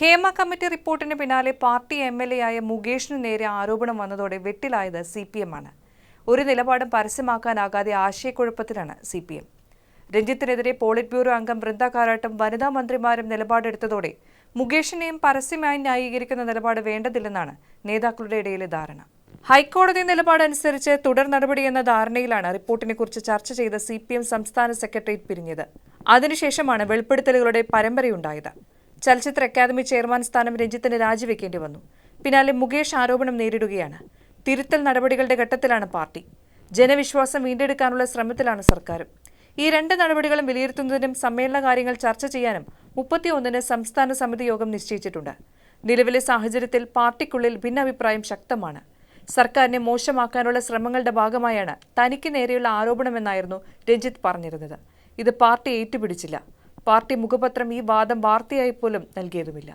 Hema committee റിപ്പോർട്ടിന് പിന്നാലെ party M L A ആയ മുകേഷിന് നേരെ ആരോപണം വന്നതോടെ വെട്ടിലായത് സി പി എം ആണ്. ഒരു നിലപാടും പരസ്യമാക്കാനാകാതെ ആശയക്കുഴപ്പത്തിലാണ് സി പി എം. രഞ്ജിത്തിനെതിരെ പോളിറ്റ് ബ്യൂറോ അംഗം വൃന്ദ കാരാട്ടും വനിതാ മന്ത്രിമാരും നിലപാടെടുത്തതോടെ മുകേഷിനെയും പരസ്യമായി ന്യായീകരിക്കുന്ന നിലപാട് വേണ്ടതില്ലെന്നാണ് നേതാക്കളുടെ ഇടയിലെ ധാരണ. ഹൈക്കോടതി നിലപാടനുസരിച്ച് തുടർ എന്ന ധാരണയിലാണ് റിപ്പോർട്ടിനെക്കുറിച്ച് ചർച്ച ചെയ്ത സി പി എം സംസ്ഥാന സെക്രട്ടേറിയറ്റ് പിരിഞ്ഞത്. അതിനുശേഷമാണ് വെളിപ്പെടുത്തലുകളുടെ പരമ്പരയുണ്ടായത്. ചലച്ചിത്ര അക്കാദമി ചെയർമാൻ സ്ഥാനം രഞ്ജിത്തിന് രാജിവെക്കേണ്ടി വന്നു. പിന്നാലെ മുകേഷ് ആരോപണം നേരിടുകയാണ്. തിരുത്തൽ നടപടികളുടെ ഘട്ടത്തിലാണ് പാർട്ടി. ജനവിശ്വാസം വീണ്ടെടുക്കാനുള്ള ശ്രമത്തിലാണ് സർക്കാരും. ഈ രണ്ട് നടപടികളും വിലയിരുത്തുന്നതിനും സമ്മേളന കാര്യങ്ങൾ ചർച്ച ചെയ്യാനും മുപ്പത്തിയൊന്നിന് സംസ്ഥാന സമിതി യോഗം നിശ്ചയിച്ചിട്ടുണ്ട്. നിലവിലെ സാഹചര്യത്തിൽ പാർട്ടിക്കുള്ളിൽ ഭിന്നഭിപ്രായം ശക്തമാണ്. സർക്കാരിനെ മോശമാക്കാനുള്ള ശ്രമങ്ങളുടെ ഭാഗമായാണ് തനിക്ക് നേരെയുള്ള ആരോപണമെന്നായിരുന്നു രഞ്ജിത്ത് പറഞ്ഞിരുന്നത്. ഇത് പാർട്ടി ഏറ്റുപിടിച്ചില്ല. പാർട്ടി മുഖപത്രം ഈ വാദം വാർത്തയായി പോലും നൽകിയതുമില്ല